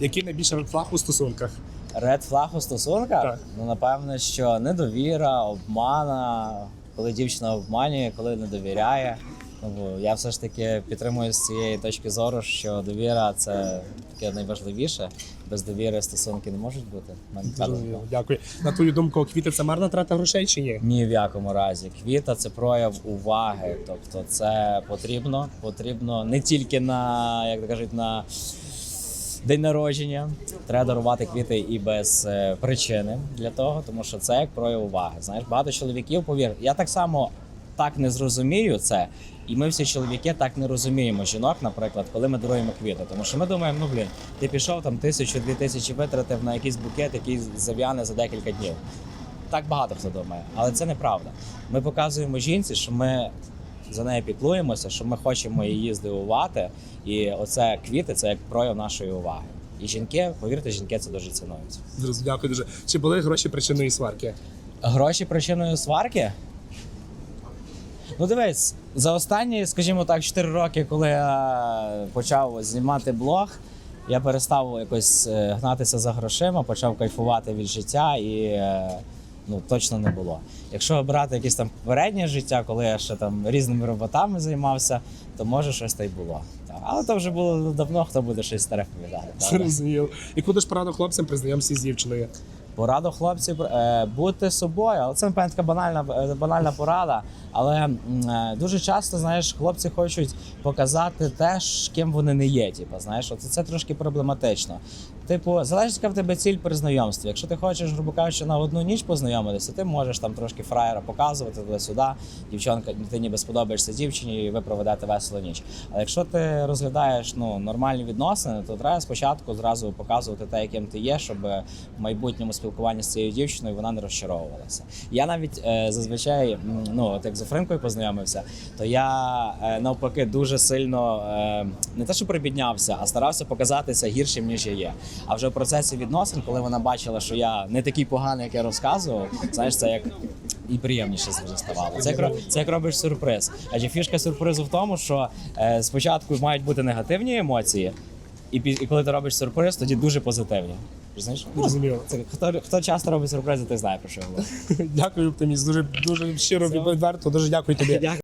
Який найбільший редфлаг у стосунках? Ред флаг у стосунках? Так. Ну, напевно, що недовіра, обмана, коли дівчина обманює, коли не довіряє. Ну, я все ж таки підтримую з цієї точки зору, що довіра це таке найважливіше. Без довіри стосунки не можуть бути. Така думка. Дякую. На твою думку, квіти це марна трата грошей чи ні? Ні в якому разі. Квіта це прояв уваги. Тобто, це потрібно. Потрібно не тільки на, як кажуть, на день народження. Треба дарувати квіти і без е, причини для того, тому що це як прояв уваги. Знаєш, багато чоловіків, повір, я так само так не зрозумію це. І ми всі чоловіки так не розуміємо жінок, наприклад, коли ми даруємо квіти. Тому що ми думаємо, ну блін, ти пішов там тисячу, дві тисячі витратив на якийсь букет, який зав'яне за декілька днів. Так багато хто думає, але це неправда. Ми показуємо жінці, що ми за нею піклуємося, що ми хочемо її здивувати. І оце квіти це як прояв нашої уваги. І жінки, повірте, жінки це дуже цінують. Зрозуміло, Дякую дуже. Чи були гроші причиною сварки? Гроші причиною сварки? Ну, дивись, за останні, скажімо так, 4 роки, коли я почав знімати блог, я перестав якось е, гнатися за грошима, почав кайфувати від життя і е, ну, точно не було. Якщо брати якесь там попереднє життя, коли я ще там різними роботами займався, то може щось та й було. Але то вже було давно, хто буде щось старе повідати. правда? І куди ж пораду хлопцям признайомся з дівчиною? Пораду хлопців е, бути собою, але це напевно така банальна е, банальна порада. Але е, дуже часто, знаєш, хлопці хочуть показати те, ким вони не є. Типу, знаєш, от це трошки проблематично. Типу, залежить, яка в тебе ціль при знайомстві. Якщо ти хочеш, грубо кажучи, на одну ніч познайомитися, ти можеш там трошки фраєра показувати туди-сюди. Дівчонка, ти ніби сподобаєшся дівчині, і ви проведете весело ніч. Але якщо ти розглядаєш ну, нормальні відносини, то треба спочатку зразу показувати те, яким ти є, щоб в майбутньому спілкуванні з цією дівчиною вона не розчаровувалася. Я навіть е, зазвичай, ну от як з Офринкою познайомився, то я е, навпаки дуже сильно е, не те, що прибіднявся, а старався показатися гіршим, ніж я є. А вже в процесі відносин, коли вона бачила, що я не такий поганий, як я розказував, знаєш, це як і приємніше завжди ставало. Це як, це як робиш сюрприз. Адже фішка сюрпризу в тому, що е, спочатку мають бути негативні емоції, і, і коли ти робиш сюрприз, тоді дуже позитивні. Знаєш? Ну, Зрозуміло. це, хто, хто часто робить сюрпризи, ти знає про що я говорю. Дякую, оптиміст. Дуже дуже щиро відверто. Дуже дякую тобі.